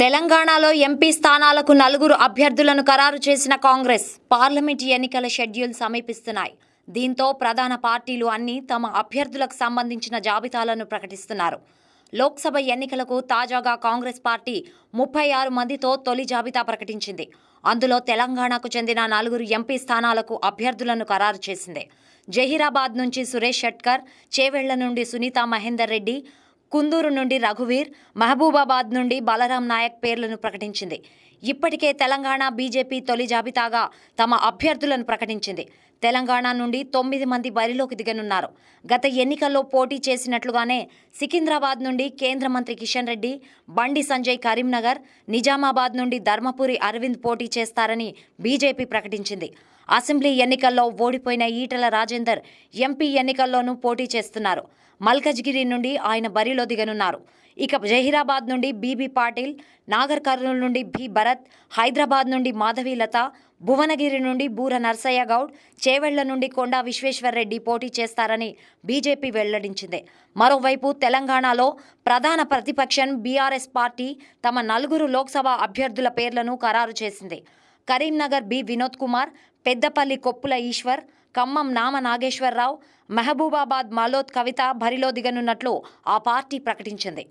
తెలంగాణలో ఎంపీ స్థానాలకు నలుగురు అభ్యర్థులను ఖరారు చేసిన కాంగ్రెస్ పార్లమెంట్ ఎన్నికల షెడ్యూల్ సమీపిస్తున్నాయి. దీంతో ప్రధాన పార్టీలు అన్ని తమ అభ్యర్థులకు సంబంధించిన జాబితాలను ప్రకటిస్తున్నారు. లోక్సభ ఎన్నికలకు తాజాగా కాంగ్రెస్ పార్టీ ముప్పై ఆరు మందితో తొలి జాబితా ప్రకటించింది. అందులో తెలంగాణకు చెందిన నలుగురు ఎంపీ స్థానాలకు అభ్యర్థులను ఖరారు చేసింది. జహీరాబాద్ నుంచి సురేష్ షట్కర్ చేవెళ్ళ నుండి సునీత మహేందర్ రెడ్డి కుందూరు నుండి రఘువీర్ మహబూబాబాద్ నుండి బలరాం నాయక్ పేర్లను ప్రకటించింది. ఇప్పటికే తెలంగాణ బీజేపీ తొలి జాబితాగా తమ అభ్యర్థులను ప్రకటించింది. తెలంగాణ నుండి తొమ్మిది మంది బరిలోకి దిగనున్నారు. గత ఎన్నికల్లో పోటీ చేసినట్లుగానే సికింద్రాబాద్ నుండి కేంద్ర మంత్రి కిషన్ రెడ్డి బండి సంజయ్ కరీంనగర్ నిజామాబాద్ నుండి ధర్మపురి అరవింద్ పోటీ చేస్తారని బీజేపీ ప్రకటించింది. అసెంబ్లీ ఎన్నికల్లో ఓడిపోయిన ఈటల రాజేందర్ ఎంపీ ఎన్నికల్లోనూ పోటీ చేస్తున్నారు. మల్కజ్గిరి నుండి ఆయన బరిలో దిగనున్నారు. ఇక జహీరాబాద్ నుండి బీబీ పాటిల్ నాగర్ కర్నూలు నుండి బి భరత్ హైదరాబాద్ నుండి మాధవీలత భువనగిరి నుండి బూర నర్సయ్య గౌడ్ చేవెళ్ళ నుండి కొండా విశ్వేశ్వర్రెడ్డి పోటీ చేస్తారని బీజేపీ వెల్లడించింది. మరోవైపు తెలంగాణలో ప్రధాన ప్రతిపక్షం బీఆర్ఎస్ పార్టీ తమ నలుగురు లోక్సభ అభ్యర్థుల పేర్లను ఖరారు చేసింది. కరీంనగర్ బి వినోద్ కుమార్ పెద్దపల్లి కొప్పుల ఈశ్వర్ ఖమ్మం నామ నాగేశ్వరరావు మహబూబాబాద్ మాలోత్ కవిత బరిలో దిగనున్నట్లు ఆ పార్టీ ప్రకటించింది.